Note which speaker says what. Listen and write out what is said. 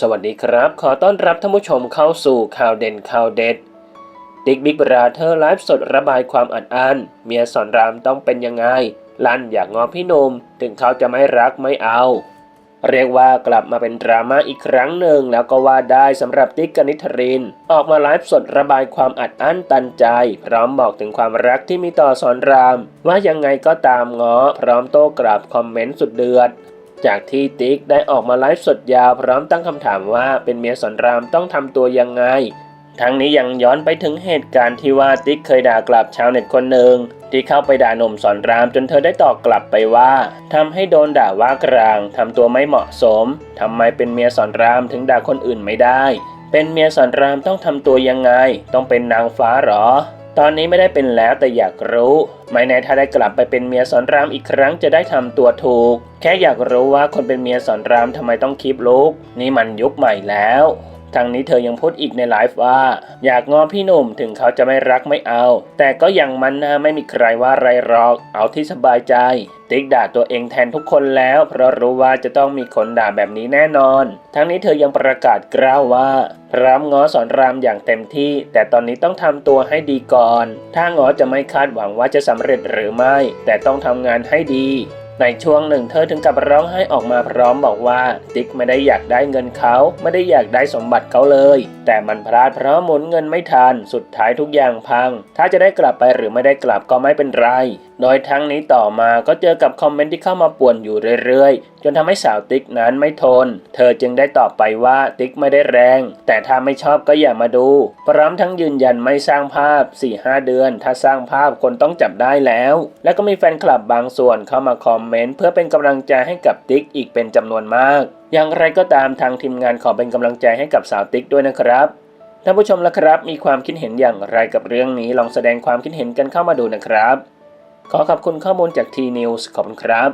Speaker 1: สวัสดีครับ ขอต้อนรับท่านผู้ชมเข้าสู่ข่าวเด่นข่าวเด็ด ติ๊กบิ๊กบราเธอร์ไลฟ์สดระบายความอัดอั้นเมียสอนรามต้องเป็นยังไง ลั่นอยากงอพี่นม ถึงเขาจะไม่รักไม่เอา เรียกว่ากลับมาเป็นดราม่าอีกครั้งหนึ่งแล้วก็ว่าได้สำหรับติ๊กกนิษฐริน ออกมาไลฟ์สดระบายความอัดอั้นตันใจ พร้อมบอกถึงความรักที่มีต่อสอนราม ว่ายังไงก็ตามงอพร้อมโต้กลับคอมเมนต์สุดเดือด จากที่ติ๊กได้ออกมาไลฟ์สดยาวพร้อมตั้งคำถามว่าเป็นเมียสอนรามต้องทำตัวยังไง ทั้งนี้ยังย้อนไปถึงเหตุการณ์ที่ว่าติ๊กเคยด่ากลับชาวเน็ตคนหนึ่งที่เข้าไปด่าหนุ่มสอนรามจนเธอได้ตอบกลับไปว่าทำให้โดนด่าว่ากลางทำตัวไม่เหมาะสมทำไมเป็นเมียสอนรามถึงด่าคนอื่นไม่ได้ เป็นเมียสอนรามต้องทำตัวยังไง ต้องเป็นนางฟ้าหรอ ตอนนี้ไม่ได้เป็นแล้วแต่อยากรู้ ไม่แน่ถ้าได้กลับไปเป็นเมียสอนรามอีกครั้งจะได้ทำตัวถูก แค่อยากรู้ว่าคนเป็นเมียสอนรามทำไมต้องคีบลุก นี่มันยุคใหม่แล้ว ทางนี้เธอยังพูดอีกในไลฟ์ว่า อยากงอพี่หนุ่มถึงเขาจะไม่รักไม่เอา แต่ก็ยังมันนะไม่มีใครว่าไรหรอก เอาที่สบายใจ ติ๊กด่าตัวเองแทนทุกคนแล้ว เพราะรู้ว่าจะต้องมีคนด่าแบบนี้แน่นอน ทั้งนี้เธอยังประกาศกล้าวว่าพร้อมง้อสอนรามอย่างเต็มที่ แต่ตอนนี้ต้องทำตัวให้ดีก่อน ถ้างอจะไม่คาดหวังว่าจะสำเร็จหรือไม่ แต่ต้องทำงานให้ดี ในช่วงหนึ่งเธอถึงกับร้องไห้ออกมาพร้อมบอกว่าติ๊กไม่ได้อยากได้เงินเขาไม่ได้อยากได้สมบัติเขาเลย แต่มันพลาดเพราะหมุนเงินไม่ทัน สุดท้ายทุกอย่างพัง ถ้าจะได้กลับไปหรือไม่ได้กลับก็ไม่เป็นไร โดยทั้งนี้ต่อมาก็เจอกับคอมเมนต์ที่เข้ามาป่วนอยู่เรื่อยๆ จนทำให้สาวติ๊กนั้นไม่ทน เธอจึงได้ตอบไปว่าติ๊กไม่ได้แรง แต่ถ้าไม่ชอบก็อย่ามาดู พร้อมทั้งยืนยันไม่สร้างภาพ 4-5 เดือน ถ้าสร้างภาพคนต้องจับได้แล้ว แล้วก็มีแฟนคลับบางส่วนเข้ามาคอมเมนต์เพื่อเป็นกำลังใจให้กับติ๊กอีกเป็นจำนวนมากอย่างไรก็ตามทางทีมงานขอเป็นกำลังใจให้กับสาวติ๊กด้วยนะครับท่านผู้ชมละครับ มีความคิดเห็นอย่างไรกับเรื่องนี้ลองแสดงความคิดเห็นกันเข้ามาดูนะครับ ขอขอบคุณข้อมูลจากทีนิวส์ขอบคุณครับ